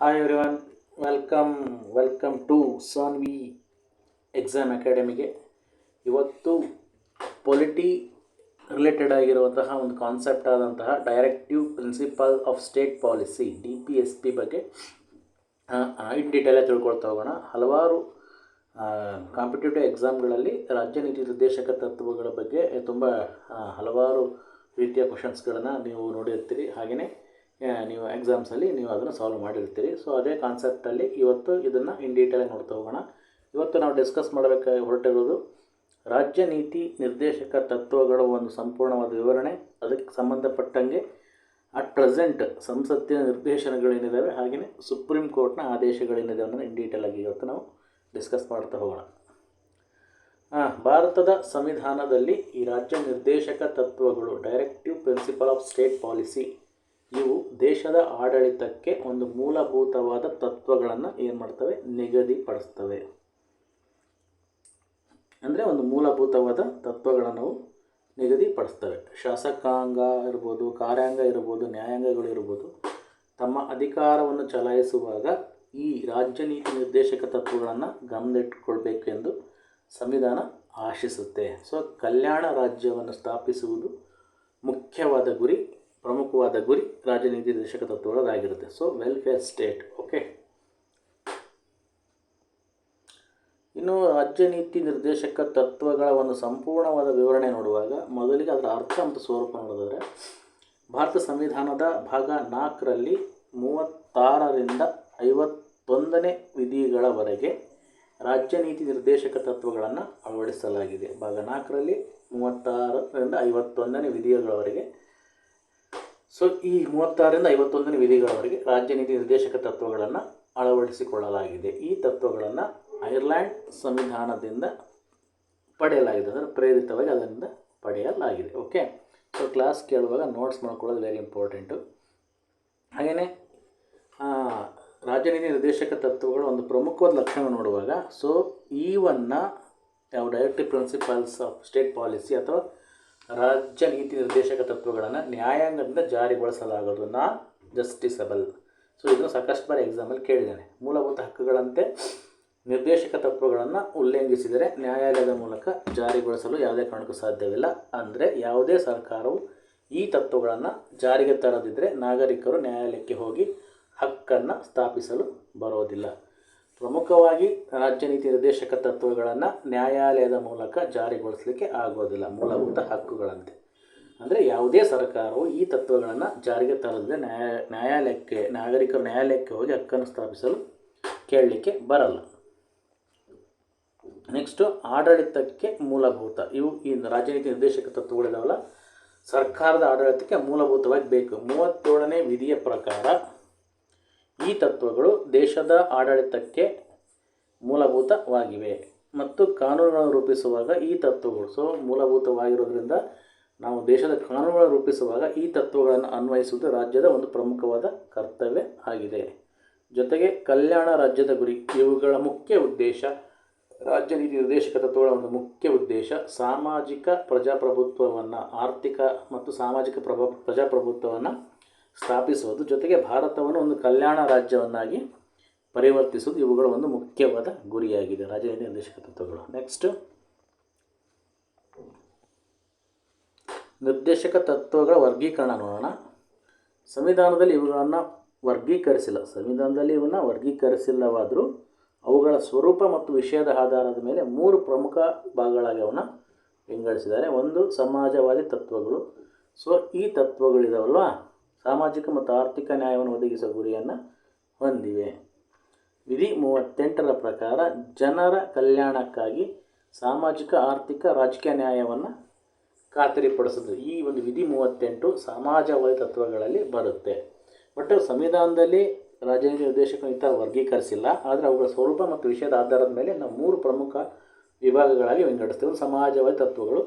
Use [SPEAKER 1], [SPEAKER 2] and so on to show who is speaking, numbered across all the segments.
[SPEAKER 1] hi everyone welcome welcome to Sanvi exam ಅಕಾಡೆಮಿಗೆ ಇವತ್ತು polity related ಆಗಿರುವಂತಹ ಒಂದು ಕಾನ್ಸೆಪ್ಟ್ ಆದಂತಹ directive principle of state policy D P S P ಬಗ್ಗೆ ಇನ್ ಡೀಟೇಲೇ ತಿಳ್ಕೊಳ್ತಾ ಹೋಗೋಣ ಹಲವಾರು ಕಾಂಪಿಟೇಟಿವ್ ಎಕ್ಸಾಮ್ಗಳಲ್ಲಿ ರಾಜ್ಯ ನೀತಿ ನಿರ್ದೇಶಕ ತತ್ವಗಳ ಬಗ್ಗೆ ತುಂಬ ಹಲವಾರು ರೀತಿಯ ಕ್ವಶನ್ಸ್ಗಳನ್ನು ನೀವು ನೋಡಿರ್ತೀರಿ ಹಾಗೆಯೇ ನೀವು ಎಕ್ಸಾಮ್ಸಲ್ಲಿ ನೀವು ಅದನ್ನು ಸಾಲ್ವ್ ಮಾಡಿರ್ತೀರಿ ಸೊ ಅದೇ ಕಾನ್ಸೆಪ್ಟಲ್ಲಿ ಇವತ್ತು ಇದನ್ನು ಇನ್ ಡೀಟೇಲಾಗಿ ನೋಡ್ತಾ ಹೋಗೋಣ ಇವತ್ತು ನಾವು ಡಿಸ್ಕಸ್ ಮಾಡಬೇಕಾಗಿ ಹೊರಟಿರೋದು ರಾಜ್ಯ ನೀತಿ ನಿರ್ದೇಶಕ ತತ್ವಗಳ ಒಂದು ಸಂಪೂರ್ಣವಾದ ವಿವರಣೆ ಅದಕ್ಕೆ ಸಂಬಂಧಪಟ್ಟಂಗೆ ಅಟ್ ಪ್ರೆಸೆಂಟ್ ಸಂಸತ್ತಿನ ನಿರ್ದೇಶನಗಳೇನಿದ್ದಾವೆ ಹಾಗೆಯೇ ಸುಪ್ರೀಂ ಕೋರ್ಟ್ನ ಆದೇಶಗಳೇನಿದೆ ಅನ್ನೋದನ್ನು ಇನ್ ಡೀಟೇಲಾಗಿ ಇವತ್ತು ನಾವು ಡಿಸ್ಕಸ್ ಮಾಡ್ತಾ ಹೋಗೋಣ ಭಾರತದ ಸಂವಿಧಾನದಲ್ಲಿ ಈ ರಾಜ್ಯ ನಿರ್ದೇಶಕ ತತ್ವಗಳು directive principle of state policy ಇವು ದೇಶದ ಆಡಳಿತಕ್ಕೆ ಒಂದು ಮೂಲಭೂತವಾದ ತತ್ವಗಳನ್ನು ಏನು ಮಾಡ್ತವೆ ನಿಗದಿಪಡಿಸ್ತವೆ ಅಂದರೆ ಒಂದು ಮೂಲಭೂತವಾದ ತತ್ವಗಳನ್ನು ನಾವು ನಿಗದಿಪಡಿಸ್ತವೆ ಶಾಸಕಾಂಗ ಇರ್ಬೋದು ಕಾರ್ಯಾಂಗ ಇರ್ಬೋದು ನ್ಯಾಯಾಂಗಗಳು ಇರ್ಬೋದು ತಮ್ಮ ಅಧಿಕಾರವನ್ನು ಚಲಾಯಿಸುವಾಗ ಈ ರಾಜ್ಯ ನೀತಿ ನಿರ್ದೇಶಕ ತತ್ವಗಳನ್ನು ಎಂದು ಸಂವಿಧಾನ ಆಶಿಸುತ್ತೆ ಸೊ ಕಲ್ಯಾಣ ರಾಜ್ಯವನ್ನು ಸ್ಥಾಪಿಸುವುದು ಮುಖ್ಯವಾದ ಗುರಿ ಪ್ರಮುಖವಾದ ಗುರಿ ರಾಜನೀತಿ ನಿರ್ದೇಶಕ ತತ್ವಗಳದಾಗಿರುತ್ತೆ ಸೊ ವೆಲ್ಫೇರ್ ಸ್ಟೇಟ್ ಓಕೆ ಇನ್ನು ರಾಜ್ಯ ನೀತಿ ನಿರ್ದೇಶಕ ತತ್ವಗಳ ಒಂದು ಸಂಪೂರ್ಣವಾದ ವಿವರಣೆ ನೋಡುವಾಗ ಮೊದಲಿಗೆ ಅದರ ಅರ್ಥ ಮತ್ತು ಸ್ವರೂಪ ನೋಡೋದಾದರೆ ಭಾರತ ಸಂವಿಧಾನದ ಭಾಗ ನಾಲ್ಕರಲ್ಲಿ ಮೂವತ್ತಾರರಿಂದ ಐವತ್ತೊಂದನೇ ವಿಧಿಗಳವರೆಗೆ ರಾಜ್ಯ ನೀತಿ ನಿರ್ದೇಶಕ ತತ್ವಗಳನ್ನು ಅಳವಡಿಸಲಾಗಿದೆ ಭಾಗ ನಾಲ್ಕರಲ್ಲಿ ಮೂವತ್ತಾರರಿಂದ ಐವತ್ತೊಂದನೇ ವಿಧಿಗಳವರೆಗೆ ಸೊ ಈ ಮೂವತ್ತಾರರಿಂದ ಐವತ್ತೊಂದನೇ ವಿಧಿಗಳವರೆಗೆ ರಾಜ್ಯ ನೀತಿ ನಿರ್ದೇಶಕ ತತ್ವಗಳನ್ನು ಅಳವಡಿಸಿಕೊಳ್ಳಲಾಗಿದೆ ಈ ತತ್ವಗಳನ್ನು ಐರ್ಲ್ಯಾಂಡ್ ಸಂವಿಧಾನದಿಂದ ಪಡೆಯಲಾಗಿದೆ ಅಂದರೆ ಪ್ರೇರಿತವಾಗಿ ಅದರಿಂದ ಪಡೆಯಲಾಗಿದೆ ಓಕೆ ಸೊ ಕ್ಲಾಸ್ ಕೇಳುವಾಗ ನೋಟ್ಸ್ ಮಾಡ್ಕೊಳ್ಳೋದು ವೆರಿ ಇಂಪಾರ್ಟೆಂಟು ಹಾಗೆಯೇ ರಾಜ್ಯ ನೀತಿ ನಿರ್ದೇಶಕ ತತ್ವಗಳು ಒಂದು ಪ್ರಮುಖವಾದ ಲಕ್ಷಣ ನೋಡುವಾಗ ಸೊ ಈವನ್ನ ಯಾವ directive principles of state policy ಅಥವಾ ರಾಜ್ಯ ನೀತಿ ನಿರ್ದೇಶಕ ತತ್ವಗಳನ್ನು ನ್ಯಾಯಾಂಗದಿಂದ ನಾ ಜಸ್ಟಿಸಬಲ್ ಸೊ ಇದನ್ನು ಸಾಕಷ್ಟು ಬಾರಿ ಎಕ್ಸಾಮಲ್ಲಿ ಕೇಳಿದ್ದೇನೆ ಮೂಲಭೂತ ಹಕ್ಕುಗಳಂತೆ ನಿರ್ದೇಶಕ ತತ್ವಗಳನ್ನು ಉಲ್ಲಂಘಿಸಿದರೆ ನ್ಯಾಯಾಲಯದ ಮೂಲಕ ಜಾರಿಗೊಳಿಸಲು ಯಾವುದೇ ಕಾರಣಕ್ಕೂ ಸಾಧ್ಯವಿಲ್ಲ ಅಂದರೆ ಯಾವುದೇ ಸರ್ಕಾರವು ಈ ತತ್ವಗಳನ್ನು ಜಾರಿಗೆ ತರದಿದ್ದರೆ ನಾಗರಿಕರು ನ್ಯಾಯಾಲಯಕ್ಕೆ ಹೋಗಿ ಹಕ್ಕನ್ನು ಸ್ಥಾಪಿಸಲು ಬರೋದಿಲ್ಲ ಪ್ರಮುಖವಾಗಿ ರಾಜ್ಯ ನೀತಿ ನಿರ್ದೇಶಕ ತತ್ವಗಳನ್ನು ನ್ಯಾಯಾಲಯದ ಮೂಲಕ ಜಾರಿಗೊಳಿಸಲಿಕ್ಕೆ ಆಗೋದಿಲ್ಲ ಮೂಲಭೂತ ಹಕ್ಕುಗಳಂತೆ ಅಂದರೆ ಯಾವುದೇ ಸರ್ಕಾರವು ಈ ತತ್ವಗಳನ್ನು ಜಾರಿಗೆ ತರದೇ ನ್ಯಾಯ ನ್ಯಾಯಾಲಯಕ್ಕೆ ನಾಗರಿಕರು ನ್ಯಾಯಾಲಯಕ್ಕೆ ಹೋಗಿ ಹಕ್ಕನ್ನು ಸ್ಥಾಪಿಸಲು ಕೇಳಲಿಕ್ಕೆ ಬರಲ್ಲ ನೆಕ್ಸ್ಟು ಆಡಳಿತಕ್ಕೆ ಮೂಲಭೂತ ಇವು ಈ ರಾಜ್ಯ ನೀತಿ ನಿರ್ದೇಶಕ ತತ್ವಗಳಿದಾವಲ್ಲ ಸರ್ಕಾರದ ಆಡಳಿತಕ್ಕೆ ಮೂಲಭೂತವಾಗಿ ಬೇಕು ಮೂವತ್ತೇಳನೇ ವಿಧಿಯ ಪ್ರಕಾರ ಈ ತತ್ವಗಳು ದೇಶದ ಆಡಳಿತಕ್ಕೆ ಮೂಲಭೂತವಾಗಿವೆ ಮತ್ತು ಕಾನೂನುಗಳನ್ನು ರೂಪಿಸುವಾಗ ಈ ತತ್ವಗಳು ಸೊ ಮೂಲಭೂತವಾಗಿರೋದ್ರಿಂದ ನಾವು ದೇಶದ ಕಾನೂನುಗಳನ್ನು ರೂಪಿಸುವಾಗ ಈ ತತ್ವಗಳನ್ನು ಅನ್ವಯಿಸುವುದು ರಾಜ್ಯದ ಒಂದು ಪ್ರಮುಖವಾದ ಕರ್ತವ್ಯ ಆಗಿದೆ ಜೊತೆಗೆ ಕಲ್ಯಾಣ ರಾಜ್ಯದ ಗುರಿ ಇವುಗಳ ಮುಖ್ಯ ಉದ್ದೇಶ ರಾಜ್ಯ ನೀತಿ ನಿರ್ದೇಶಕ ತತ್ವಗಳ ಒಂದು ಮುಖ್ಯ ಉದ್ದೇಶ ಸಾಮಾಜಿಕ ಪ್ರಜಾಪ್ರಭುತ್ವವನ್ನು ಆರ್ಥಿಕ ಮತ್ತು ಸಾಮಾಜಿಕ ಪ್ರಭ ಪ್ರಜಾಪ್ರಭುತ್ವವನ್ನು ಸ್ಥಾಪಿಸುವುದು ಜೊತೆಗೆ ಭಾರತವನ್ನು ಒಂದು ಕಲ್ಯಾಣ ರಾಜ್ಯವನ್ನಾಗಿ ಪರಿವರ್ತಿಸುವುದು ಇವುಗಳ ಒಂದು ಮುಖ್ಯವಾದ ಗುರಿಯಾಗಿದೆ ರಾಜನೀತಿ ನಿರ್ದೇಶಕ ತತ್ವಗಳು ನೆಕ್ಸ್ಟ್ ನಿರ್ದೇಶಕ ತತ್ವಗಳ ವರ್ಗೀಕರಣ ನೋಡೋಣ ಸಂವಿಧಾನದಲ್ಲಿ ಇವುಗಳನ್ನು ವರ್ಗೀಕರಿಸಿಲ್ಲ ಸಂವಿಧಾನದಲ್ಲಿ ಇವನ್ನ ವರ್ಗೀಕರಿಸಿಲ್ಲವಾದರೂ ಅವುಗಳ ಸ್ವರೂಪ ಮತ್ತು ವಿಷಯದ ಆಧಾರದ ಮೇಲೆ ಮೂರು ಪ್ರಮುಖ ಭಾಗಗಳಾಗಿ ಅವನ್ನ ವಿಂಗಡಿಸಿದ್ದಾರೆ ಒಂದು ಸಮಾಜವಾದಿ ತತ್ವಗಳು ಸೊ ಈ ತತ್ವಗಳಿದಾವಲ್ವಾ ಸಾಮಾಜಿಕ ಮತ್ತು ಆರ್ಥಿಕ ನ್ಯಾಯವನ್ನು ಒದಗಿಸುವ ಗುರಿಯನ್ನು ಹೊಂದಿವೆ ವಿಧಿ ಮೂವತ್ತೆಂಟರ ಪ್ರಕಾರ ಜನರ ಕಲ್ಯಾಣಕ್ಕಾಗಿ ಸಾಮಾಜಿಕ ಆರ್ಥಿಕ ರಾಜಕೀಯ ನ್ಯಾಯವನ್ನು ಖಾತರಿಪಡಿಸೋದು ಈ ಒಂದು ವಿಧಿ ಮೂವತ್ತೆಂಟು ಸಮಾಜವಾದಿ ತತ್ವಗಳಲ್ಲಿ ಬರುತ್ತೆ ಒಟ್ಟು ಸಂವಿಧಾನದಲ್ಲಿ ರಾಜನೀತಿ ನಿರ್ದೇಶಕ ಈ ಥರ ವರ್ಗೀಕರಿಸಿಲ್ಲ ಆದರೆ ಅವುಗಳ ಸ್ವರೂಪ ಮತ್ತು ವಿಷಯದ ಆಧಾರದ ಮೇಲೆ ನಾವು ಮೂರು ಪ್ರಮುಖ ವಿಭಾಗಗಳಾಗಿ ವಿಂಗಡಿಸ್ತೇವೆ ಸಮಾಜವಾದಿ ತತ್ವಗಳು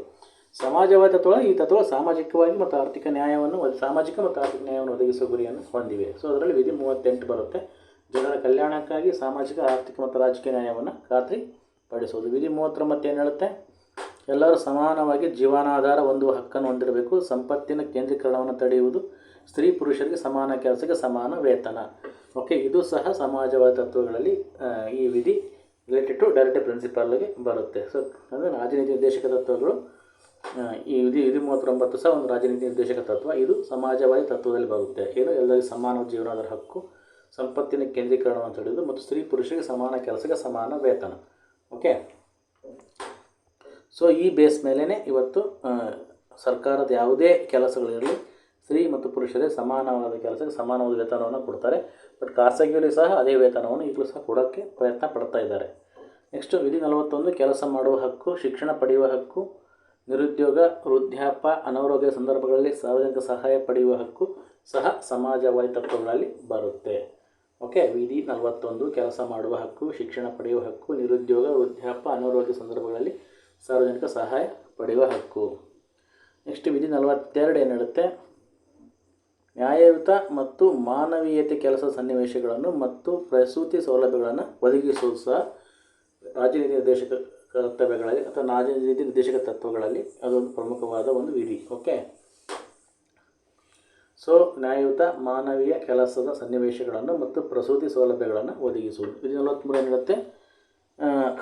[SPEAKER 1] ಸಮಾಜವಾದ ತತ್ವ ಈ ತತ್ವ ಸಾಮಾಜಿಕವಾಗಿ ಮತ್ತು ಆರ್ಥಿಕ ನ್ಯಾಯವನ್ನು ಸಾಮಾಜಿಕ ಮತ್ತು ಆರ್ಥಿಕ ನ್ಯಾಯವನ್ನು ಒದಗಿಸುವ ಗುರಿಯನ್ನು ಹೊಂದಿವೆ ಸೊ ಅದರಲ್ಲಿ ವಿಧಿ ಮೂವತ್ತೆಂಟು ಬರುತ್ತೆ ಜನರ ಕಲ್ಯಾಣಕ್ಕಾಗಿ ಸಾಮಾಜಿಕ ಆರ್ಥಿಕ ಮತ್ತು ರಾಜಕೀಯ ನ್ಯಾಯವನ್ನು ಖಾತ್ರಿಪಡಿಸುವುದು ವಿಧಿ ಮತ್ತು ಏನು ಹೇಳುತ್ತೆ ಎಲ್ಲರೂ ಸಮಾನವಾಗಿ ಜೀವನಾಧಾರ ಒಂದು ಹಕ್ಕನ್ನು ಹೊಂದಿರಬೇಕು ಸಂಪತ್ತಿನ ಕೇಂದ್ರೀಕರಣವನ್ನು ತಡೆಯುವುದು ಸ್ತ್ರೀ ಪುರುಷರಿಗೆ ಸಮಾನ ಕೆಲಸಕ್ಕೆ ಸಮಾನ ವೇತನ ಓಕೆ ಇದು ಸಹ ಸಮಾಜವಾದ ತತ್ವಗಳಲ್ಲಿ ಈ ವಿಧಿ ರಿಲೇಟೆಡ್ ಟು ಡೈರೆಕ್ಟ್ ಪ್ರಿನ್ಸಿಪಾಲ್ಗೆ ಬರುತ್ತೆ ಸೊ ಅಂದರೆ ರಾಜನೀತಿ ನಿರ್ದೇಶಕ ತತ್ವಗಳು ಈ ಇದು ಇದು ಮೂವತ್ತೊಂಬತ್ತು ಸಹ ಒಂದು ರಾಜನೀತಿ ನಿರ್ದೇಶಕ ತತ್ವ ಇದು ಸಮಾಜವಾದಿ ತತ್ವದಲ್ಲಿ ಬರುತ್ತೆ ಏನು ಎಲ್ಲರಿಗೂ ಸಮಾನ ಜೀವನದ ಹಕ್ಕು ಸಂಪತ್ತಿನ ಕೇಂದ್ರೀಕರಣ ಅಂತ ಹೇಳಿದ್ದು ಮತ್ತು ಸ್ತ್ರೀ ಪುರುಷರಿಗೆ ಸಮಾನ ಕೆಲಸಕ್ಕೆ ಸಮಾನ ವೇತನ ಓಕೆ ಸೊ ಈ ಬೇಸ್ ಮೇಲೇ ಇವತ್ತು ಸರ್ಕಾರದ ಯಾವುದೇ ಕೆಲಸಗಳಿರಲಿ ಸ್ತ್ರೀ ಮತ್ತು ಪುರುಷರೇ ಸಮಾನವಾದ ಕೆಲಸಕ್ಕೆ ಸಮಾನವಾದ ವೇತನವನ್ನು ಕೊಡ್ತಾರೆ ಬಟ್ ಖಾಸಗಿಯಲ್ಲಿ ಸಹ ಅದೇ ವೇತನವನ್ನು ಈಗಲೂ ಸಹ ಕೊಡೋಕ್ಕೆ ಪ್ರಯತ್ನ ಪಡ್ತಾ ಇದ್ದಾರೆ ನೆಕ್ಸ್ಟು ವಿಧಿ ನಲವತ್ತೊಂದು ಕೆಲಸ ಮಾಡುವ ಹಕ್ಕು ಶಿಕ್ಷಣ ಪಡೆಯುವ ಹಕ್ಕು ನಿರುದ್ಯೋಗ ವೃದ್ಧಾಪ್ಯ ಅನಾರೋಗ್ಯ ಸಂದರ್ಭಗಳಲ್ಲಿ ಸಾರ್ವಜನಿಕ ಸಹಾಯ ಪಡೆಯುವ ಹಕ್ಕು ಸಹ ಸಮಾಜವಾದಿ ತತ್ವಗಳಲ್ಲಿ ಬರುತ್ತೆ ಓಕೆ ವಿಧಿ ನಲವತ್ತೊಂದು ಕೆಲಸ ಮಾಡುವ ಹಕ್ಕು ಶಿಕ್ಷಣ ಪಡೆಯುವ ಹಕ್ಕು ನಿರುದ್ಯೋಗ ವೃದ್ಧಾಪ್ಯ ಅನಾರೋಗ್ಯ ಸಂದರ್ಭಗಳಲ್ಲಿ ಸಾರ್ವಜನಿಕ ಸಹಾಯ ಪಡೆಯುವ ಹಕ್ಕು ನೆಕ್ಸ್ಟ್ ವಿಧಿ ನಲವತ್ತೆರಡು ಏನು ನ್ಯಾಯಯುತ ಮತ್ತು ಮಾನವೀಯತೆ ಕೆಲಸ ಸನ್ನಿವೇಶಗಳನ್ನು ಮತ್ತು ಪ್ರಸೂತಿ ಸೌಲಭ್ಯಗಳನ್ನು ಒದಗಿಸುವುದು ಸಹ ರಾಜ್ಯ ನಿರ್ದೇಶಕ ಕರ್ತವ್ಯಗಳಲ್ಲಿ ಅಥವಾ ರೀತಿ ನಿರ್ದೇಶಕ ತತ್ವಗಳಲ್ಲಿ ಅದೊಂದು ಪ್ರಮುಖವಾದ ಒಂದು ವಿಧಿ ಓಕೆ ಸೊ ನ್ಯಾಯಯುತ ಮಾನವೀಯ ಕೆಲಸದ ಸನ್ನಿವೇಶಗಳನ್ನು ಮತ್ತು ಪ್ರಸೂತಿ ಸೌಲಭ್ಯಗಳನ್ನು ಒದಗಿಸುವುದು ವಿಧಿ ನಲವತ್ತ್ಮೂರು ಏನಿರುತ್ತೆ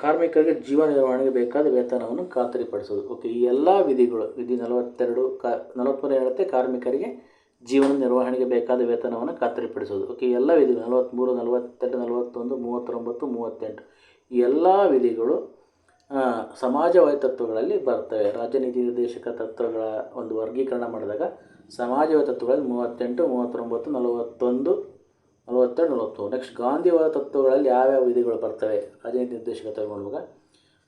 [SPEAKER 1] ಕಾರ್ಮಿಕರಿಗೆ ಜೀವನ ನಿರ್ವಹಣೆಗೆ ಬೇಕಾದ ವೇತನವನ್ನು ಖಾತರಿಪಡಿಸುವುದು ಓಕೆ ಈ ಎಲ್ಲ ವಿಧಿಗಳು ವಿಧಿ ನಲವತ್ತೆರಡು ಕಾ ನಲವತ್ತ್ಮೂರು ಏನಿರುತ್ತೆ ಕಾರ್ಮಿಕರಿಗೆ ಜೀವನ ನಿರ್ವಹಣೆಗೆ ಬೇಕಾದ ವೇತನವನ್ನು ಖಾತರಿಪಡಿಸೋದು ಓಕೆ ಎಲ್ಲ ವಿಧಿಗಳು ನಲವತ್ತ್ಮೂರು ನಲವತ್ತೆರಡು ನಲವತ್ತೊಂದು ಮೂವತ್ತೊಂಬತ್ತು ಮೂವತ್ತೆಂಟು ಎಲ್ಲ ವಿಧಿಗಳು ಸಮಾಜವಾದಿ ತತ್ವಗಳಲ್ಲಿ ಬರ್ತವೆ ರಾಜನೀತಿ ನಿರ್ದೇಶಕ ತತ್ವಗಳ ಒಂದು ವರ್ಗೀಕರಣ ಮಾಡಿದಾಗ ಸಮಾಜವಾದ ತತ್ವಗಳಲ್ಲಿ ಮೂವತ್ತೆಂಟು ಮೂವತ್ತೊಂಬತ್ತು ನಲವತ್ತೊಂದು ನಲವತ್ತೆರಡು ನಲವತ್ತು ನೆಕ್ಸ್ಟ್ ಗಾಂಧಿವಾದ ತತ್ವಗಳಲ್ಲಿ ಯಾವ್ಯಾವ ವಿಧಿಗಳು ಬರ್ತವೆ ರಾಜನೀತಿ ನಿರ್ದೇಶಕ ತತ್ವ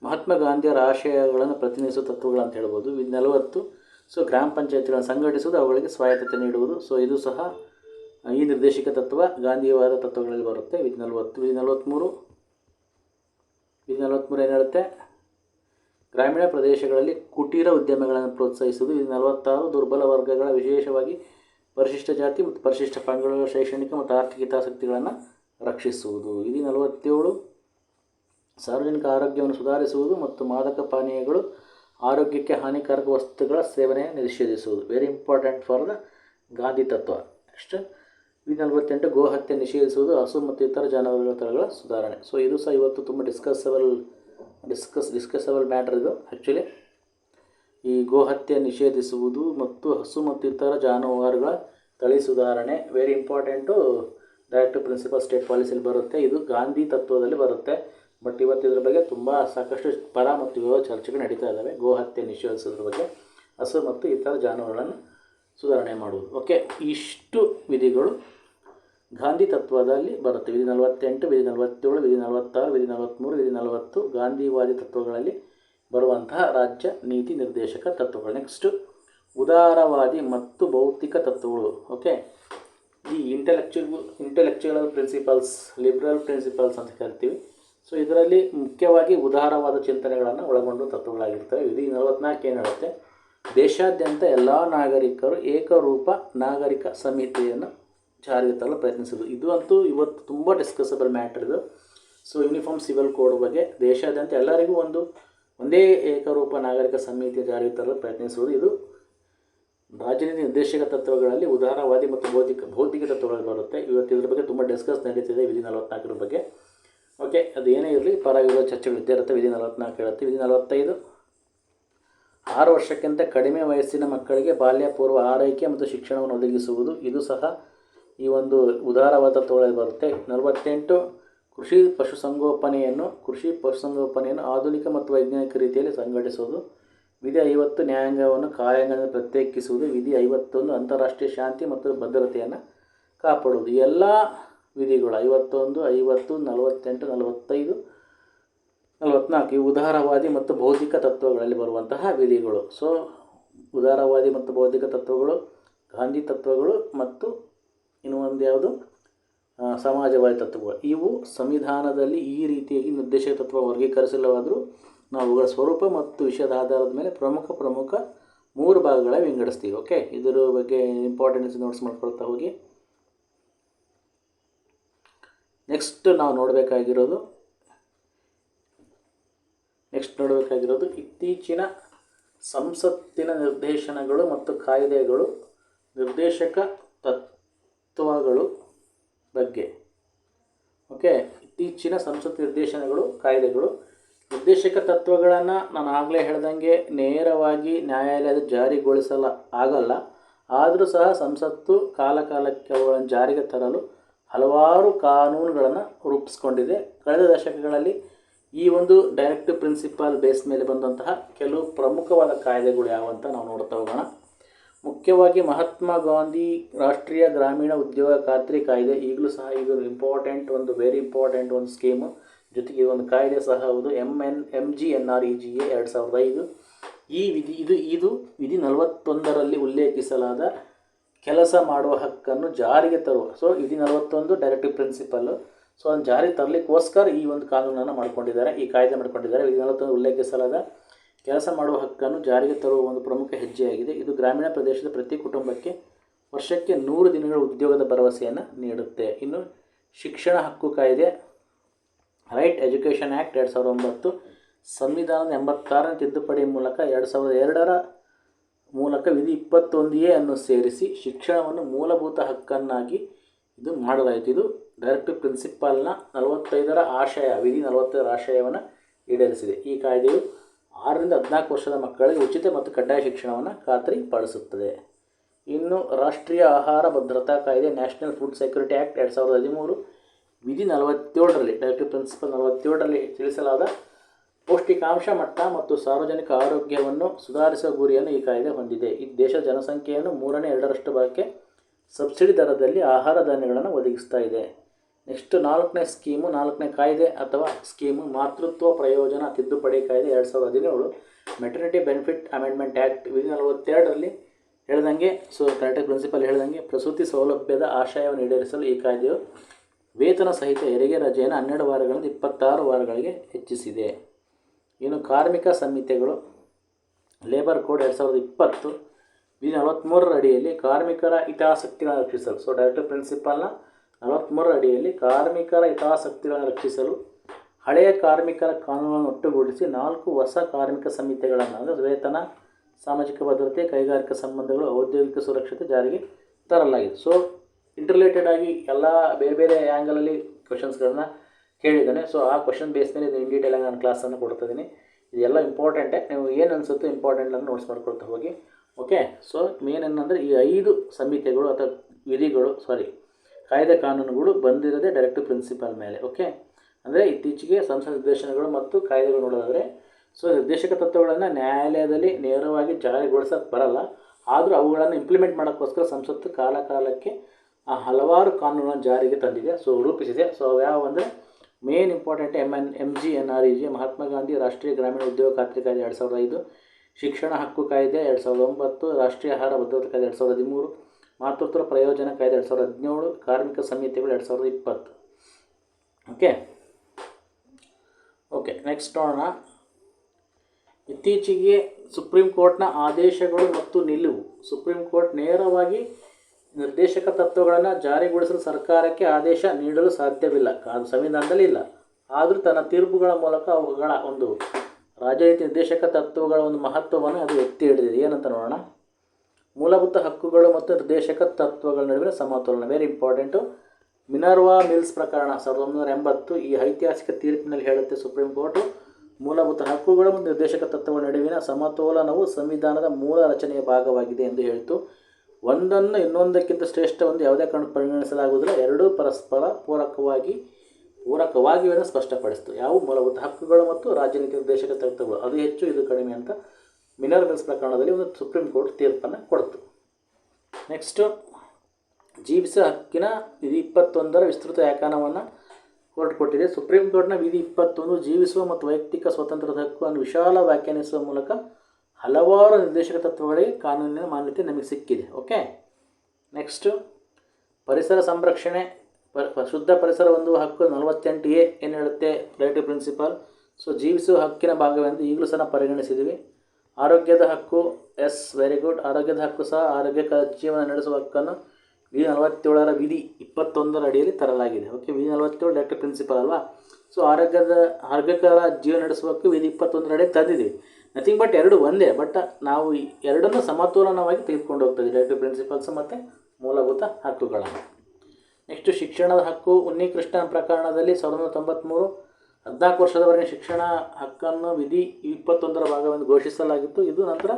[SPEAKER 1] ಮಹಾತ್ಮ ಗಾಂಧಿಯವರ ಆಶಯಗಳನ್ನು ಪ್ರತಿನಿಧಿಸುವ ತತ್ವಗಳು ಅಂತ ಹೇಳ್ಬೋದು ಇದು ನಲವತ್ತು ಸೊ ಗ್ರಾಮ ಪಂಚಾಯತ್ಗಳನ್ನು ಸಂಘಟಿಸುವುದು ಅವುಗಳಿಗೆ ಸ್ವಾಯತ್ತತೆ ನೀಡುವುದು ಸೊ ಇದು ಸಹ ಈ ನಿರ್ದೇಶಕ ತತ್ವ ಗಾಂಧಿವಾದ ತತ್ವಗಳಲ್ಲಿ ಬರುತ್ತೆ ವಿಧಿ ನಲವತ್ತು ವಿಧಿ ನಲವತ್ತ್ಮೂರು ವಿಧಿ ನಲವತ್ತ್ಮೂರು ಏನು ಹೇಳುತ್ತೆ ಗ್ರಾಮೀಣ ಪ್ರದೇಶಗಳಲ್ಲಿ ಕುಟೀರ ಉದ್ಯಮಗಳನ್ನು ಪ್ರೋತ್ಸಾಹಿಸುವುದು ಇದು ನಲವತ್ತಾರು ದುರ್ಬಲ ವರ್ಗಗಳ ವಿಶೇಷವಾಗಿ ಪರಿಶಿಷ್ಟ ಜಾತಿ ಮತ್ತು ಪರಿಶಿಷ್ಟ ಪಂಗಡಗಳ ಶೈಕ್ಷಣಿಕ ಮತ್ತು ಆರ್ಥಿಕ ಹಿತಾಸಕ್ತಿಗಳನ್ನು ರಕ್ಷಿಸುವುದು ಇದು ನಲವತ್ತೇಳು ಸಾರ್ವಜನಿಕ ಆರೋಗ್ಯವನ್ನು ಸುಧಾರಿಸುವುದು ಮತ್ತು ಮಾದಕ ಪಾನೀಯಗಳು ಆರೋಗ್ಯಕ್ಕೆ ಹಾನಿಕಾರಕ ವಸ್ತುಗಳ ಸೇವನೆ ನಿಷೇಧಿಸುವುದು very important for the Gandhi ತತ್ವ ನೆಕ್ಸ್ಟ್ ಇದು ನಲವತ್ತೆಂಟು ಗೋಹತ್ಯೆ ನಿಷೇಧಿಸುವುದು ಹಸು ಮತ್ತು ಇತರ ಜಾನುವಾರುಗಳ ತರಗಳ ಸುಧಾರಣೆ ಸೊ ಇದು ಸಹ ಇವತ್ತು ತುಂಬ ಡಿಸ್ಕಸಬಲ್ ಡಿಸ್ಕಸ್ ಡಿಸ್ಕಸಬಲ್ ಮ್ಯಾಟ್ರ್ ಇದು ಆ್ಯಕ್ಚುಲಿ ಈ ಗೋಹತ್ಯೆ ನಿಷೇಧಿಸುವುದು ಮತ್ತು ಹಸು ಮತ್ತು ಇತರ ಜಾನುವಾರುಗಳ ತಳಿ ಸುಧಾರಣೆ very important direct principle state ಪಾಲಿಸಿಯಲ್ಲಿ ಬರುತ್ತೆ ಇದು ಗಾಂಧಿ ತತ್ವದಲ್ಲಿ ಬರುತ್ತೆ ಬಟ್ ಇವತ್ತು ಇದ್ರ ಬಗ್ಗೆ ತುಂಬ ಸಾಕಷ್ಟು ಪರ ಮತ್ತು ವಿರೋಧ ಚರ್ಚೆಗಳು ನಡೀತಾ ಇದ್ದಾವೆ ಗೋಹತ್ಯೆ ನಿಷೇಧಿಸೋದ್ರ ಬಗ್ಗೆ ಹಸು ಮತ್ತು ಇತರ ಜಾನುವಾರುಗಳನ್ನು ಸುಧಾರಣೆ ಮಾಡುವುದು ಓಕೆ ಇಷ್ಟು ವಿಧಿಗಳು ಗಾಂಧಿ ತತ್ವದಲ್ಲಿ ಬರುತ್ತೆ ವಿಧಿ ನಲವತ್ತೆಂಟು ವಿಧಿ ನಲವತ್ತೇಳು ವಿಧಿ ನಲವತ್ತಾರು ವಿಧಿ ನಲವತ್ತ್ಮೂರು ವಿಧಿ ನಲವತ್ತು ಗಾಂಧಿವಾದಿ ತತ್ವಗಳಲ್ಲಿ ಬರುವಂತಹ ರಾಜ್ಯ ನೀತಿ ನಿರ್ದೇಶಕ ತತ್ವಗಳು ನೆಕ್ಸ್ಟು ಉದಾರವಾದಿ ಮತ್ತು ಭೌತಿಕ ತತ್ವಗಳು ಓಕೆ ಈ intellectual intellectual principles liberal principles ಅಂತ ಕರಿತೀವಿ ಸೊ ಇದರಲ್ಲಿ ಮುಖ್ಯವಾಗಿ ಉದಾರವಾದ ಚಿಂತನೆಗಳನ್ನು ಒಳಗೊಂಡ ತತ್ವಗಳಾಗಿರ್ತವೆ ವಿಧಿ ನಲವತ್ನಾಲ್ಕು ಏನು ಹೇಳುತ್ತೆ ದೇಶಾದ್ಯಂತ ಎಲ್ಲ ನಾಗರಿಕರು ಏಕರೂಪ ನಾಗರಿಕ ಸಂಹಿತೆಯನ್ನು ಜಾರಿಗೆ ತರಲು ಪ್ರಯತ್ನಿಸಿದ್ರು ಇದು ಅಂತೂ ಇವತ್ತು ತುಂಬ ಡಿಸ್ಕಸಬಲ್ ಮ್ಯಾಟ್ರ್ ಇದು ಸೊ ಯೂನಿಫಾರ್ಮ್ ಸಿವಿಲ್ ಕೋಡ್ ಬಗ್ಗೆ ದೇಶಾದ್ಯಂತ ಎಲ್ಲರಿಗೂ ಒಂದು ಒಂದೇ ಏಕರೂಪ ನಾಗರಿಕ ಸಂಹಿತೆ ಜಾರಿಗೆ ತರಲು ಪ್ರಯತ್ನಿಸುವುದು ಇದು ರಾಜನೀತಿ ನಿರ್ದೇಶಕ ತತ್ವಗಳಲ್ಲಿ ಉದಾರವಾದಿ ಮತ್ತು ಭೌತಿಕ ಭೌತಿಕ ತತ್ವಗಳು ಬರುತ್ತೆ ಇವತ್ತು ಇದ್ರ ಬಗ್ಗೆ ತುಂಬ ಡಿಸ್ಕಸ್ ನಡೀತಿದೆ ವಿಧಿ ನಲವತ್ನಾಲ್ಕರ ಬಗ್ಗೆ ಓಕೆ ಅದು ಏನೇ ಇರಲಿ ಪರವಾಗಿರೋ ಚರ್ಚೆಗಳು ಇದ್ದೇ ಇರುತ್ತೆ ವಿಧಿ ನಲವತ್ನಾಲ್ಕು ಹೇಳುತ್ತೆ ವಿಧಿ ನಲವತ್ತೈದು ಆರು ವರ್ಷಕ್ಕಿಂತ ಕಡಿಮೆ ವಯಸ್ಸಿನ ಮಕ್ಕಳಿಗೆ ಬಾಲ್ಯ ಪೂರ್ವ ಆರೈಕೆ ಮತ್ತು ಶಿಕ್ಷಣವನ್ನು ಒದಗಿಸುವುದು ಇದು ಸಹ ಈ ಒಂದು ಉದಾರವಾದ ತೊಳೆ ಬರುತ್ತೆ ನಲವತ್ತೆಂಟು ಕೃಷಿ ಪಶುಸಂಗೋಪನೆಯನ್ನು ಕೃಷಿ ಪಶುಸಂಗೋಪನೆಯನ್ನು ಆಧುನಿಕ ಮತ್ತು ವೈಜ್ಞಾನಿಕ ರೀತಿಯಲ್ಲಿ ಸಂಘಟಿಸುವುದು ವಿಧಿ ಐವತ್ತು ನ್ಯಾಯಾಂಗವನ್ನು ಕಾಯಾಂಗವನ್ನು ಪ್ರತ್ಯೇಕಿಸುವುದು ವಿಧಿ ಐವತ್ತೊಂದು ಅಂತಾರಾಷ್ಟ್ರೀಯ ಶಾಂತಿ ಮತ್ತು ಭದ್ರತೆಯನ್ನು ಕಾಪಾಡುವುದು ಎಲ್ಲ ವಿಧಿಗಳು ಐವತ್ತೊಂದು ಐವತ್ತು ನಲವತ್ತೆಂಟು ನಲವತ್ತೈದು ನಲವತ್ನಾಲ್ಕು ಈ ಉದಾರವಾದಿ ಮತ್ತು ಬೌದ್ಧಿಕ ತತ್ವಗಳಲ್ಲಿ ಬರುವಂತಹ ವಿಧಿಗಳು ಸೊ ಉದಾರವಾದಿ ಮತ್ತು ಬೌದ್ಧಿಕ ತತ್ವಗಳು ಗಾಂಧಿ ತತ್ವಗಳು ಮತ್ತು ಇನ್ನು ಒಂದು ಯಾವುದು ಸಮಾಜವಾದಿ ತತ್ವಗಳು ಇವು ಸಂವಿಧಾನದಲ್ಲಿ ಈ ರೀತಿಯಾಗಿ ನಿರ್ದೇಶಕ ತತ್ವ ವರ್ಗೀಕರಿಸಿಲ್ಲವಾದರೂ ನಾವು ಅವುಗಳ ಸ್ವರೂಪ ಮತ್ತು ವಿಷಯದ ಆಧಾರದ ಮೇಲೆ ಪ್ರಮುಖ ಪ್ರಮುಖ ಮೂರು ಭಾಗಗಳ ವಿಂಗಡಿಸ್ತೀವಿ ಓಕೆ ಇದರ ಬಗ್ಗೆ ಇಂಪಾರ್ಟೆನ್ಸ್ ನೋಟ್ಸ್ ಮಾಡ್ಕೊಳ್ತಾ ಹೋಗಿ ನೆಕ್ಸ್ಟ್ ನಾವು ನೋಡಬೇಕಾಗಿರೋದು ನೆಕ್ಸ್ಟ್ ನೋಡಬೇಕಾಗಿರೋದು ಇತ್ತೀಚಿನ ಸಂಸತ್ತಿನ ನಿರ್ದೇಶನಗಳು ಮತ್ತು ಕಾಯ್ದೆಗಳು ನಿರ್ದೇಶಕ ತತ್ವ ಉತ್ಸವಗಳು ಬಗ್ಗೆ ಓಕೆ ಇತ್ತೀಚಿನ ಸಂಸತ್ ನಿರ್ದೇಶನಗಳು ಕಾಯ್ದೆಗಳು ನಿರ್ದೇಶಕ ತತ್ವಗಳನ್ನು ನಾನು ಆಗಲೇ ಹೇಳ್ದಂಗೆ ನೇರವಾಗಿ ನ್ಯಾಯಾಲಯದ ಜಾರಿಗೊಳಿಸಲ ಆಗಲ್ಲ ಆದರೂ ಸಹ ಸಂಸತ್ತು ಕಾಲಕಾಲಕ್ಕೆ ಅವುಗಳನ್ನು ಜಾರಿಗೆ ತರಲು ಹಲವಾರು ಕಾನೂನುಗಳನ್ನು ರೂಪಿಸ್ಕೊಂಡಿದೆ ಕಳೆದ ದಶಕಗಳಲ್ಲಿ ಈ ಒಂದು ಡೈರೆಕ್ಟ್ ಪ್ರಿನ್ಸಿಪಾಲ್ ಬೇಸ್ ಮೇಲೆ ಬಂದಂತಹ ಕೆಲವು ಪ್ರಮುಖವಾದ ಕಾಯ್ದೆಗಳು ಯಾವಂತ ನಾವು ನೋಡ್ತಾ ಹೋಗೋಣ ಮುಖ್ಯವಾಗಿ ಮಹಾತ್ಮ ಗಾಂಧಿ ರಾಷ್ಟ್ರೀಯ ಗ್ರಾಮೀಣ ಉದ್ಯೋಗ ಖಾತ್ರಿ ಕಾಯ್ದೆ ಈಗಲೂ ಸಹ ಇದು ಇಂಪಾರ್ಟೆಂಟ್ ಒಂದು ವೆರಿ ಇಂಪಾರ್ಟೆಂಟ್ ಒಂದು ಸ್ಕೀಮು ಜೊತೆಗೆ ಒಂದು ಕಾಯ್ದೆ ಸಹ ಹೌದು M N M G N R E G A ಎರಡು ಸಾವಿರದ ಐದು ಈ ವಿಧಿ ಇದು ಇದು ವಿಧಿ ನಲವತ್ತೊಂದರಲ್ಲಿ ಉಲ್ಲೇಖಿಸಲಾದ ಕೆಲಸ ಮಾಡುವ ಹಕ್ಕನ್ನು ಜಾರಿಗೆ ತರುವ ಸೊ ವಿಧಿ ನಲವತ್ತೊಂದು ಡೈರೆಕ್ಟಿವ್ ಪ್ರಿನ್ಸಿಪಲ್ಲು ಸೊ ಅದನ್ನು ಜಾರಿಗೆ ತರಲಿಕ್ಕೋಸ್ಕರ ಈ ಒಂದು ಕಾನೂನನ್ನು ಮಾಡಿಕೊಂಡಿದ್ದಾರೆ ಈ ಕಾಯ್ದೆ ಮಾಡಿಕೊಂಡಿದ್ದಾರೆ ವಿಧಿ ನಲವತ್ತೊಂದು ಉಲ್ಲೇಖಿಸಲಾದ ಕೆಲಸ ಮಾಡುವ ಹಕ್ಕನ್ನು ಜಾರಿಗೆ ತರುವ ಒಂದು ಪ್ರಮುಖ ಹೆಜ್ಜೆಯಾಗಿದೆ ಇದು ಗ್ರಾಮೀಣ ಪ್ರದೇಶದ ಪ್ರತಿ ಕುಟುಂಬಕ್ಕೆ ವರ್ಷಕ್ಕೆ ನೂರು ದಿನಗಳ ಉದ್ಯೋಗದ ಭರವಸೆಯನ್ನು ನೀಡುತ್ತೆ ಇನ್ನು ಶಿಕ್ಷಣ ಹಕ್ಕು ಕಾಯ್ದೆ ರೈಟ್ ಎಜುಕೇಷನ್ ಆ್ಯಕ್ಟ್ ಎರಡು ಸಾವಿರದ ಒಂಬತ್ತು ಸಂವಿಧಾನದ ಎಂಬತ್ತಾರನೇ ತಿದ್ದುಪಡಿ ಮೂಲಕ ಎರಡು ಸಾವಿರದ ಎರಡರ ಮೂಲಕ ವಿಧಿ ಇಪ್ಪತ್ತೊಂದಿಯೇ ಅನ್ನು ಸೇರಿಸಿ ಶಿಕ್ಷಣವನ್ನು ಮೂಲಭೂತ ಹಕ್ಕನ್ನಾಗಿ ಇದು ಮಾಡಲಾಯಿತು ಇದು ಡೈರೆಕ್ಟಿವ್ ಪ್ರಿನ್ಸಿಪಾಲ್ನ ನಲವತ್ತೈದರ ಆಶಯ ವಿಧಿ ನಲವತ್ತೈದರ ಆಶಯವನ್ನು ಈಡೇರಿಸಿದೆ ಈ ಕಾಯ್ದೆಯು ಆರರಿಂದ ಹದಿನಾಲ್ಕು ವರ್ಷದ ಮಕ್ಕಳಿಗೆ ಉಚಿತ ಮತ್ತು ಕಡ್ಡಾಯ ಶಿಕ್ಷಣವನ್ನು ಖಾತ್ರಿ ಪಡಿಸುತ್ತದೆ ಇನ್ನು ರಾಷ್ಟ್ರೀಯ ಆಹಾರ ಭದ್ರತಾ ಕಾಯ್ದೆ ನ್ಯಾಷನಲ್ ಫುಡ್ ಸೆಕ್ಯೂರಿಟಿ ಆ್ಯಕ್ಟ್ ಎರಡು ಸಾವಿರದ ಹದಿಮೂರು ವಿಧಿ ನಲವತ್ತೇಳರಲ್ಲಿ ಡೈರೆಕ್ಟಿವ್ ಪ್ರಿನ್ಸಿಪಲ್ ನಲವತ್ತೇಳರಲ್ಲಿ ತಿಳಿಸಲಾದ ಪೌಷ್ಟಿಕಾಂಶ ಮಟ್ಟ ಮತ್ತು ಸಾರ್ವಜನಿಕ ಆರೋಗ್ಯವನ್ನು ಸುಧಾರಿಸುವ ಗುರಿಯನ್ನು ಈ ಕಾಯ್ದೆ ಹೊಂದಿದೆ ಇದು ದೇಶದ ಜನಸಂಖ್ಯೆಯನ್ನು ಮೂರನೇ ಎರಡರಷ್ಟು ಭಾಗಕ್ಕೆ ಸಬ್ಸಿಡಿ ದರದಲ್ಲಿ ಆಹಾರ ಧಾನ್ಯಗಳನ್ನು ಒದಗಿಸ್ತಾ ಇದೆ ನೆಕ್ಸ್ಟ್ ನಾಲ್ಕನೇ ಸ್ಕೀಮು ನಾಲ್ಕನೇ ಕಾಯ್ದೆ ಅಥವಾ ಸ್ಕೀಮು ಮಾತೃತ್ವ ಪ್ರಯೋಜನ ತಿದ್ದುಪಡಿ ಕಾಯ್ದೆ ಎರಡು ಸಾವಿರದ ಹದಿನೇಳು ಮೆಟರ್ನಿಟಿ ಬೆನಿಫಿಟ್ ಅಮೆಂಡ್ಮೆಂಟ್ ಆ್ಯಕ್ಟ್ ವಿಧಿ ನಲವತ್ತೆರಡರಲ್ಲಿ ಹೇಳ್ದಂಗೆ ಸೊ ಕರೆಕ್ಟಾಗಿ ಪ್ರಿನ್ಸಿಪಲ್ ಹೇಳ್ದಂಗೆ ಪ್ರಸೂತಿ ಸೌಲಭ್ಯದ ಆಶಯವನ್ನು ಈಡೇರಿಸಲು ಈ ಕಾಯ್ದೆಯು ವೇತನ ಸಹಿತ ಹೆರಿಗೆ ರಜೆಯನ್ನು ಹನ್ನೆರಡು ವಾರಗಳಿಂದ ಇಪ್ಪತ್ತಾರು ವಾರಗಳಿಗೆ ಹೆಚ್ಚಿಸಿದೆ ಇನ್ನು ಕಾರ್ಮಿಕ ಸಂಹಿತೆಗಳು ಲೇಬರ್ ಕೋಡ್ ಎರಡು ಸಾವಿರದ ಇಪ್ಪತ್ತು ವಿಧಿ ನಲವತ್ತ್ಮೂರರ ಅಡಿಯಲ್ಲಿ ಕಾರ್ಮಿಕರ ಹಿತಾಸಕ್ತಿಗಳನ್ನು ರಕ್ಷಿಸಲು ಸೊ ಡೈರೆಕ್ಟರ್ ಪ್ರಿನ್ಸಿಪಲ್ನ ನಲವತ್ತ್ಮೂರ ಅಡಿಯಲ್ಲಿ ಕಾರ್ಮಿಕರ ಹಿತಾಸಕ್ತಿಗಳನ್ನು ರಕ್ಷಿಸಲು ಹಳೆಯ ಕಾರ್ಮಿಕರ ಕಾನೂನನ್ನು ಒಟ್ಟುಗೂಡಿಸಿ ನಾಲ್ಕು ಹೊಸ ಕಾರ್ಮಿಕ ಸಮಿತಿಗಳನ್ನು ಅಂದರೆ ವೇತನ ಸಾಮಾಜಿಕ ಭದ್ರತೆ ಕೈಗಾರಿಕಾ ಸಂಬಂಧಗಳು ಔದ್ಯೋಗಿಕ ಸುರಕ್ಷತೆ ಜಾರಿಗೆ ತರಲಾಗಿದೆ ಸೊ ಇಂಟರ್ಲೇಟೆಡ್ ಆಗಿ ಎಲ್ಲ ಬೇರೆ ಬೇರೆ ಆ್ಯಂಗಲಲ್ಲಿ ಕ್ವಶನ್ಸ್ಗಳನ್ನ ಕೇಳಿದ್ದಾನೆ ಸೊ ಆ ಕ್ವಶನ್ ಬೇಸ್ ಮೇಲೆ ಇನ್ ಡೀಟೇಲಾಗಿ ನಾನು ಕ್ಲಾಸನ್ನು ಕೊಡ್ತಿದ್ದೀನಿ ಇದೆಲ್ಲ ಇಂಪಾರ್ಟೆಂಟೇ ನೀವು ಏನು ಅನಿಸುತ್ತೋ ಇಂಪಾರ್ಟೆಂಟಾಗಿ ನೋಟ್ಸ್ ಮಾಡ್ಕೊಳ್ತಾ ಹೋಗಿ ಓಕೆ ಸೊ ಮೇನ್ ಏನಂದರೆ ಈ ಐದು ಸಮಿತಿಗಳು ಅಥವಾ ವಿಧಿಗಳು ಸಾರಿ ಕಾಯ್ದೆ ಕಾನೂನುಗಳು ಬಂದಿರೋದೆ ಡೈರೆಕ್ಟ್ ಪ್ರಿನ್ಸಿಪಲ್ ಮೇಲೆ ಓಕೆ ಅಂದರೆ ಇತ್ತೀಚೆಗೆ ಸಂಸತ್ ನಿರ್ದೇಶನಗಳು ಮತ್ತು ಕಾಯ್ದೆಗಳು ನೋಡೋದಾದರೆ ಸೊ ನಿರ್ದೇಶಕ ತತ್ವಗಳನ್ನು ನ್ಯಾಯಾಲಯದಲ್ಲಿ ನೇರವಾಗಿ ಜಾರಿಗೊಳಿಸೋಕ್ಕೆ ಬರಲ್ಲ ಆದರೂ ಅವುಗಳನ್ನು ಇಂಪ್ಲಿಮೆಂಟ್ ಮಾಡೋಕ್ಕೋಸ್ಕರ ಸಂಸತ್ತು ಕಾಲ ಕಾಲಕ್ಕೆ ಹಲವಾರು ಕಾನೂನನ್ನು ಜಾರಿಗೆ ತಂದಿದೆ ಸೊ ರೂಪಿಸಿದೆ ಸೊ ಅವು ಅಂದರೆ main important M N M G N R E G Mahatma Gandhi ರಾಷ್ಟ್ರೀಯ ಗ್ರಾಮೀಣ ಉದ್ಯೋಗ ಖಾತ್ರಿ ಕಾಯ್ದೆ ಎರಡು ಸಾವಿರದ ಐದು ಶಿಕ್ಷಣ ಹಕ್ಕು ಕಾಯ್ದೆ ಎರಡು ಸಾವಿರದ ಒಂಬತ್ತು ರಾಷ್ಟ್ರೀಯ ಆಹಾರ ಭದ್ರತಾ ಕಾಯ್ದೆ ಎರಡು ಸಾವಿರದ ಹದಿಮೂರು ಮಾತೃತ್ವ ಪ್ರಯೋಜನ ಕಾಯ್ದೆ ಎರಡು ಸಾವಿರದ ಹದಿನೇಳು ಕಾರ್ಮಿಕ ಸಮಿತಿಗಳು ಎರಡು ಸಾವಿರದ ಇಪ್ಪತ್ತು ಓಕೆ ಓಕೆ ನೆಕ್ಸ್ಟ್ ನೋಡೋಣ ಇತ್ತೀಚೆಗೆ ಸುಪ್ರೀಂ ಕೋರ್ಟ್ನ ಆದೇಶಗಳು ಮತ್ತು ನಿಲುವು ಸುಪ್ರೀಂ ಕೋರ್ಟ್ ನೇರವಾಗಿ ನಿರ್ದೇಶಕ ತತ್ವಗಳನ್ನು ಜಾರಿಗೊಳಿಸಲು ಸರ್ಕಾರಕ್ಕೆ ಆದೇಶ ನೀಡಲು ಸಾಧ್ಯವಿಲ್ಲ ಅದು ಸಂವಿಧಾನದಲ್ಲಿ ಇಲ್ಲ ಆದರೂ ತನ್ನ ತೀರ್ಪುಗಳ ಮೂಲಕ ಅವುಗಳ ಒಂದು ರಾಜನೀತಿ ನಿರ್ದೇಶಕ ತತ್ವಗಳ ಒಂದು ಮಹತ್ವವನ್ನು ಅದು ಎತ್ತಿ ಹಿಡಿದಿದೆ ಏನಂತ ನೋಡೋಣ ಮೂಲಭೂತ ಹಕ್ಕುಗಳು ಮತ್ತು ನಿರ್ದೇಶಕ ತತ್ವಗಳ ನಡುವಿನ ಸಮತೋಲನ ವೆರಿ ಇಂಪಾರ್ಟೆಂಟು ಮಿನರ್ವಾ ಮಿಲ್ಸ್ ಪ್ರಕರಣ ಸಾವಿರದ ಒಂಬೈನೂರ ಎಂಬತ್ತು ಈ ಐತಿಹಾಸಿಕ ತೀರ್ಪಿನಲ್ಲಿ ಹೇಳುತ್ತೆ ಸುಪ್ರೀಂ ಕೋರ್ಟು ಮೂಲಭೂತ ಹಕ್ಕುಗಳು ಮತ್ತು ನಿರ್ದೇಶಕ ತತ್ವಗಳ ನಡುವಿನ ಸಮತೋಲನವು ಸಂವಿಧಾನದ ಮೂಲ ರಚನೆಯ ಭಾಗವಾಗಿದೆ ಎಂದು ಹೇಳಿತು ಒಂದನ್ನು ಇನ್ನೊಂದಕ್ಕಿಂತ ಶ್ರೇಷ್ಠ ಒಂದು ಯಾವುದೇ ಕಾರಣ ಪರಿಗಣಿಸಲಾಗುವುದಿಲ್ಲ ಎರಡೂ ಪರಸ್ಪರ ಪೂರಕವಾಗಿ ಪೂರಕವಾಗಿವೆ ಸ್ಪಷ್ಟಪಡಿಸಿತು ಯಾವ ಮೂಲಭೂತ ಹಕ್ಕುಗಳು ಮತ್ತು ರಾಜನೀತಿ ನಿರ್ದೇಶಕ ತತ್ವಗಳು ಅದು ಹೆಚ್ಚು ಇದು ಕಡಿಮೆ ಅಂತ ಮಿನರ್ ಪ್ರಕರಣದಲ್ಲಿ ಒಂದು ಸುಪ್ರೀಂ ಕೋರ್ಟ್ ತೀರ್ಪನ್ನು ಕೊಡ್ತು ನೆಕ್ಸ್ಟು ಜೀವಿಸುವ ಹಕ್ಕಿನ ವಿಧಿ ಇಪ್ಪತ್ತೊಂದರ ವಿಸ್ತೃತ ವ್ಯಾಖ್ಯಾನವನ್ನು ಕೊಟ್ಟಿದೆ ಸುಪ್ರೀಂ ಕೋರ್ಟ್ನ ವಿಧಿ ಇಪ್ಪತ್ತೊಂದು ಜೀವಿಸುವ ಮತ್ತು ವೈಯಕ್ತಿಕ ಸ್ವಾತಂತ್ರ್ಯದ ಹಕ್ಕನ್ನು ವಿಶಾಲ ವ್ಯಾಖ್ಯಾನಿಸುವ ಮೂಲಕ ಹಲವಾರು ನಿರ್ದೇಶಕ ತತ್ವಗಳಿಗೆ ಕಾನೂನಿನ ಮಾನ್ಯತೆ ನಮಗೆ ಸಿಕ್ಕಿದೆ ಓಕೆ ನೆಕ್ಸ್ಟು ಪರಿಸರ ಸಂರಕ್ಷಣೆ ಶುದ್ಧ ಪರಿಸರ ಒಂದು ಹಕ್ಕು ನಲವತ್ತೆಂಟು ಎ ಏನು ಹೇಳುತ್ತೆ ರೈಟ್ ಪ್ರಿನ್ಸಿಪಲ್ ಸೊ ಜೀವಿಸುವ ಹಕ್ಕಿನ ಭಾಗವೆಂದು ಈಗಲೂ ಸಹ ಪರಿಗಣಿಸಿದ್ದೀವಿ ಆರೋಗ್ಯದ ಹಕ್ಕು ಎಸ್ ವೆರಿ ಗುಡ್ ಆರೋಗ್ಯದ ಹಕ್ಕು ಸಹ ಆರೋಗ್ಯಕರ ಜೀವನ ನಡೆಸುವ ಹಕ್ಕನ್ನು ವಿಧಿ ನಲವತ್ತೇಳರ ವಿಧಿ ಇಪ್ಪತ್ತೊಂದರ ಅಡಿಯಲ್ಲಿ ತರಲಾಗಿದೆ ಓಕೆ ವಿಧಿ ನಲವತ್ತೇಳು ಡಾಕ್ಟರ್ ಪ್ರಿನ್ಸಿಪಲ್ ಅಲ್ವಾ ಸೊ ಆರೋಗ್ಯದ ಆರೋಗ್ಯಕರ ಜೀವನ ನಡೆಸುವಕ್ಕೂ ವಿಧಿ ಇಪ್ಪತ್ತೊಂದರ ಅಡಿ ತಂದಿದೆ ನಥಿಂಗ್ ಬಟ್ ಎರಡು ಒಂದೇ ಬಟ್ ನಾವು ಎರಡನ್ನೂ ಸಮತೋಲನವಾಗಿ ತೆಗೆದುಕೊಂಡು ಹೋಗ್ತದೆ ಡಾಕ್ಟರ್ ಪ್ರಿನ್ಸಿಪಲ್ಸ್ ಮತ್ತು ಮೂಲಭೂತ ಹಕ್ಕುಗಳನ್ನು ನೆಕ್ಸ್ಟ್ ಶಿಕ್ಷಣದ ಹಕ್ಕು ಉನ್ನಿಕೃಷ್ಣ ಪ್ರಕರಣದಲ್ಲಿ ಸಾವಿರದ ತೊಂಬತ್ತ್ಮೂರು ಹದಿನಾಲ್ಕು ವರ್ಷದವರೆಗೆ ಶಿಕ್ಷಣ ಹಕ್ಕನ್ನು ವಿಧಿ ಇಪ್ಪತ್ತೊಂದರ ಭಾಗವೆಂದು ಘೋಷಿಸಲಾಗಿತ್ತು ಇದು ನಂತರ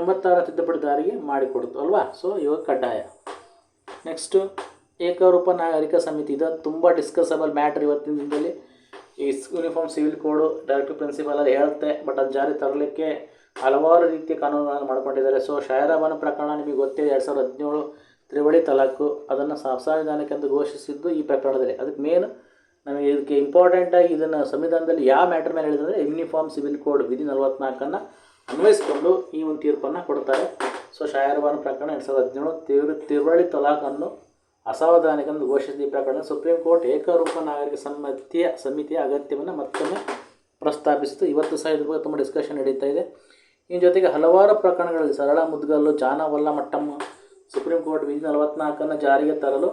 [SPEAKER 1] ಎಂಬತ್ತಾರ ತಿದ್ದುಪಡಿ ದಾರಿಗೆ ಮಾಡಿಕೊಡ್ತು ಅಲ್ವಾ ಸೊ ಇವಾಗ ಕಡ್ಡಾಯ ನೆಕ್ಸ್ಟು ಏಕರೂಪ ನಾಗರಿಕ ಸಮಿತಿ ಇದು ತುಂಬ ಡಿಸ್ಕಸಬಲ್ ಮ್ಯಾಟ್ರ್ ಇವತ್ತಿನ ದಿನದಲ್ಲಿ ಈ uniform civil code director principle ಅಲ್ಲಿ ಹೇಳುತ್ತೆ ಬಟ್ ಅದು ಜಾರಿ ತರಲಿಕ್ಕೆ ಹಲವಾರು ರೀತಿಯ ಕಾನೂನುಗಳನ್ನು ಮಾಡಿಕೊಂಡಿದ್ದಾರೆ ಸೊ ಶಾಯರಾಬಾನು ಪ್ರಕರಣ ನಿಮಗೆ ಗೊತ್ತೇ ಎರಡು ಸಾವಿರದ ಹದಿನೇಳು ತ್ರಿವಳಿ ತಲಾಖು ಅದನ್ನು ಸಂವಿಧಾನಕ್ಕೆ ಅಂತ ಘೋಷಿಸಿದ್ದು ಈ ಪ್ರಕರಣದಲ್ಲಿ ಅದಕ್ಕೆ ಮೇನ್ ನಮಗೆ ಇದಕ್ಕೆ ಇಂಪಾರ್ಟೆಂಟಾಗಿ ಇದನ್ನು ಸಂವಿಧಾನದಲ್ಲಿ ಯಾವ ಮ್ಯಾಟ್ರ್ ಮೇಲೆ ಹೇಳಿದ್ರೆ ಯೂನಿಫಾರ್ಮ್ ಸಿವಿಲ್ ಕೋಡ್ ವಿಧಿ ನಲವತ್ನಾಲ್ಕನ್ನು ಅನ್ವಯಿಸಿಕೊಂಡು ಈ ಒಂದು ತೀರ್ಪನ್ನು ಕೊಡ್ತಾರೆ ಸೊ ಶಾಯರ್ಬಾನು ಪ್ರಕರಣ ಎರಡು ಸಾವಿರದ ಹದಿನೇಳು ತಿರು ತಿರುವಳಿ ತಲಾಖನ್ನು ಅಸಾವಧಾನಿಕ ಘೋಷಿಸಿದ ಈ ಪ್ರಕರಣ ಸುಪ್ರೀಂ ಕೋರ್ಟ್ ಏಕರೂಪ ನಾಗರಿಕ ಸಮ್ಮತಿಯ ಸಮಿತಿಯ ಅಗತ್ಯವನ್ನು ಮತ್ತೊಮ್ಮೆ ಪ್ರಸ್ತಾಪಿಸಿತು ಇವತ್ತು ಸಹ ಇದ್ರ ಬಗ್ಗೆ ತುಂಬ ಡಿಸ್ಕಷನ್ ನಡೀತಾ ಇದೆ ಇನ್ನು ಜೊತೆಗೆ ಹಲವಾರು ಪ್ರಕರಣಗಳಲ್ಲಿ ಸರಳ ಮುದ್ಗಲ್ಲು ಜಾನವಲ್ಲ ಮಟ್ಟಮ್ಮ ಸುಪ್ರೀಂ ಕೋರ್ಟ್ ವಿಧಿ ನಲವತ್ನಾಲ್ಕನ್ನು ಜಾರಿಗೆ ತರಲು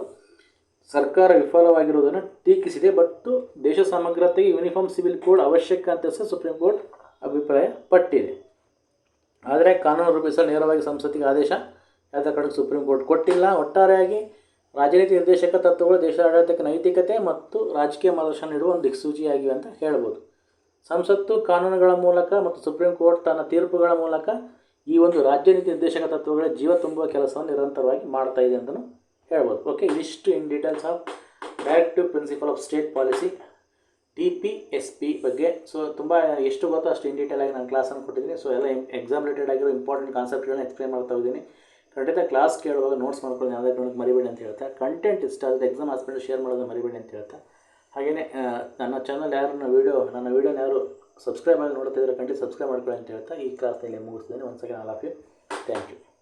[SPEAKER 1] ಸರ್ಕಾರ ವಿಫಲವಾಗಿರುವುದನ್ನು ಟೀಕಿಸಿದೆ ಬಟ್ ದೇಶ ಸಮಗ್ರತೆಗೆ ಯೂನಿಫಾರ್ಮ್ ಸಿವಿಲ್ ಕೋಡ್ ಅವಶ್ಯಕ ಅಂತ ಸುಪ್ರೀಂ ಕೋರ್ಟ್ ಅಭಿಪ್ರಾಯ ಪಟ್ಟಿದೆ ಆದರೆ ಕಾನೂನು ರೂಪಿಸಲು ನೇರವಾಗಿ ಸಂಸತ್ತಿಗೆ ಆದೇಶ ಯಾವುದೇ ಕಡೆ ಸುಪ್ರೀಂ ಕೋರ್ಟ್ ಕೊಟ್ಟಿಲ್ಲ ಒಟ್ಟಾರೆಯಾಗಿ ರಾಜನೀತಿ ನಿರ್ದೇಶಕ ತತ್ವಗಳು ದೇಶದ ಆಡಳಿತಕ್ಕೆ ನೈತಿಕತೆ ಮತ್ತು ರಾಜಕೀಯ ಮಾರ್ಗದರ್ಶನ ನೀಡುವ ಒಂದು ದಿಕ್ಸೂಚಿಯಾಗಿವೆ ಅಂತ ಹೇಳ್ಬೋದು ಸಂಸತ್ತು ಕಾನೂನುಗಳ ಮೂಲಕ ಮತ್ತು ಸುಪ್ರೀಂ ಕೋರ್ಟ್ ತನ್ನ ತೀರ್ಪುಗಳ ಮೂಲಕ ಈ ಒಂದು ನೀತಿ ನಿರ್ದೇಶಕ ತತ್ವಗಳ ಜೀವ ತುಂಬುವ ಕೆಲಸವನ್ನು ನಿರಂತರವಾಗಿ ಮಾಡ್ತಾ ಇದೆ ಅಂತಲೂ ಹೇಳ್ಬೋದು ಓಕೆ ಇಷ್ಟು in details of to principle of state policy T P S P ಬಗ್ಗೆ ಸೊ ತುಂಬ ಎಷ್ಟು ಗೊತ್ತೋ ಅಷ್ಟು ಇನ್ ಆಗಿ ನಾನು ಕ್ಲಾಸನ್ನು ಕೊಟ್ಟಿದ್ದೀನಿ ಸೊ ಎಲ್ಲ ಎಕ್ಸಾಮ್ ರಿಲೇಟೆಡ್ ಆಗಿರೋ ಇಂಪಾರ್ಟೆಂಟ್ ಕಾನ್ಸೆಪ್ಟ್ಗಳನ್ನ ಎಕ್ಸ್ಪ್ಲೈನ್ ಮಾಡ್ತಾ ಇದ್ದೀನಿ ಖಂಡಿತ ಕ್ಲಾಸ್ ಕೇಳುವಾಗ ನೋಟ್ಸ್ ಮಾಡ್ಕೊಳ್ಳಿ ಯಾವುದೇ ಕಾರಣಕ್ಕೆ ಮರಿಬೇಡಿ ಅಂತ ಹೇಳ್ತಾ ಕಂಟೆಂಟ್ ಇಷ್ಟ ಆಗುತ್ತೆ ಎಕ್ಸಾಮ್ ಹಾಸ್ಪಿಟಲ್ ಶೇರ್ ಮಾಡೋದು ಮರಿಬೇಡಿ ಅಂತ ಹೇಳ್ತಾ ಹಾಗೆಯೇ ನನ್ನ ಚಾನಲ್ ಯಾರನ್ನ ವೀಡಿಯೋ ನನ್ನ ವೀಡಿಯೋನ ಯಾರು ಸಬ್ಸ್ಕ್ರೈಬ್ ಆಗಿ ನೋಡ್ತಾ ಇದ್ದಾರೆ ಖಂಡಿತ ಸಬ್ಸ್ಕ್ರೈಬ್ ಮಾಡ್ಕೊಳ್ಳಿ ಅಂತ ಹೇಳ್ತಾ ಈ ಕ್ಲಾಸ್ನಲ್ಲಿ ಮುಗಿಸ್ತೀನಿ ಒಂದು second all of you thank you